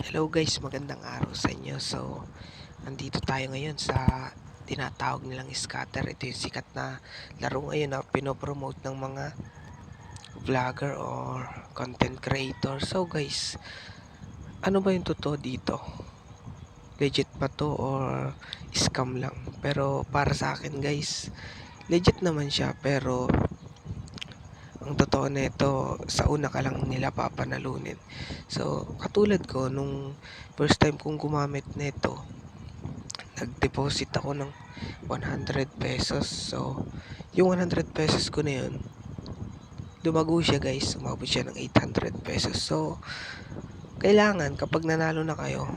Hello guys, magandang araw sa inyo. So, andito tayo ngayon sa tinatawag nilang scatter. Ito yung sikat na laro ngayon na pinopromote ng mga vlogger or content creator. So guys, ano ba yung totoo dito? Legit ba to or scam lang? Pero para sa akin guys, legit naman siya pero ang totoo nito sa una ka lang nila papanalunin. So, katulad ko, nung first time kong gumamit nito, nag-deposit ako ng 100 pesos. So, yung 100 pesos ko na yun, lumago siya guys, umabot siya ng 800 pesos. So, kailangan kapag nanalo na kayo,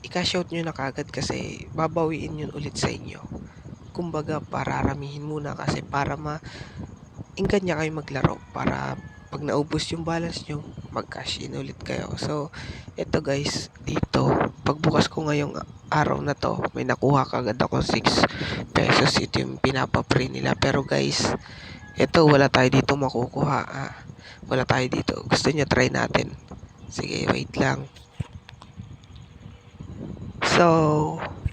i-cash out nyo na kagad kasi babawiin yun ulit sa inyo. Kumbaga, pararamihin muna kasi para ma inggan niya kayo maglaro para pag naubos yung balance nyo, mag-cash in ulit kayo. So, eto guys, dito, pagbukas ko ngayong araw na to, may nakuha kagad ako 6 pesos. Ito yung pinapa-free nila. Pero guys, eto, wala tayo dito makukuha. Ah. Wala tayo dito. Gusto nyo, try natin. Sige, wait lang. So,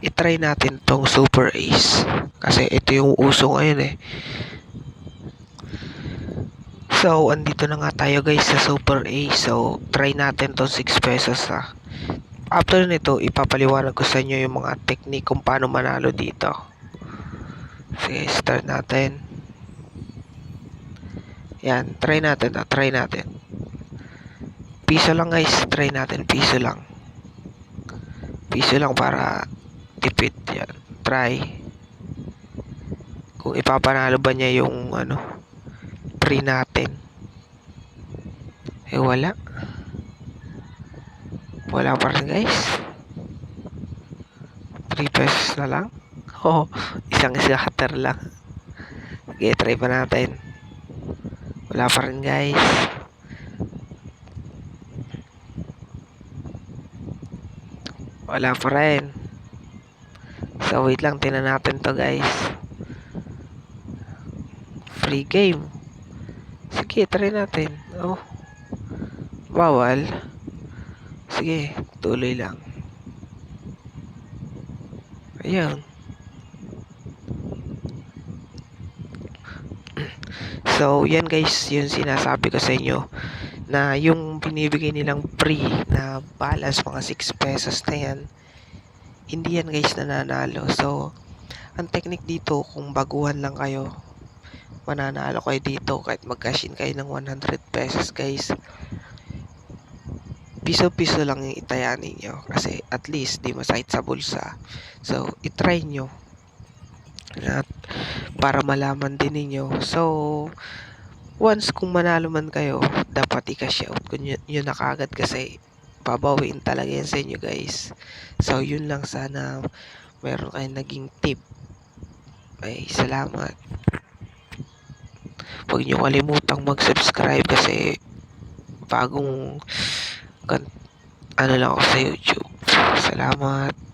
itry natin tong Super Ace. Kasi ito yung uso ngayon eh. So, andito na nga tayo guys sa Super A. So, try natin tong 6 pesos ha. After nito, ipapaliwanag ko sa inyo yung mga technique kung paano manalo dito. Sige, start natin. Yan, try natin ha. Try natin. Piso lang guys, try natin. Piso lang. Piso lang para tipid. Yan, try. Kung ipapanalo ba niya yung ano, free natin. Eh wala. Wala pa rin guys. 3 pesos na lang. Oh, isang scatter lang. Okay, try pa natin. Wala pa rin guys. Wala pa rin. So wait lang, tinan natin to guys. Free game. Sige, try natin. Oh. Bawal. Sige, tuloy lang. Ayun. So, yan guys, yung sinasabi ko sa inyo na yung binibigay nilang free na balance mga 6 pesos na yan, hindi yan guys nananalo. So, ang technique dito, kung baguhan lang kayo, mananalo kayo dito kahit mag-cash in kayo ng 100 pesos guys piso-piso lang yung itaya ninyo kasi at least di masakit sa bulsa. So itry nyo. At para malaman din ninyo. So once kung manalo man kayo dapat i-cash out ko nyo, nyo na kagad kasi babawiin talaga yan sa inyo guys. So yun lang sana. Meron kayong naging tip. Ay salamat. Huwag niyo kalimutang mag-subscribe kasi bagong kan ano lang ako sa YouTube. Salamat.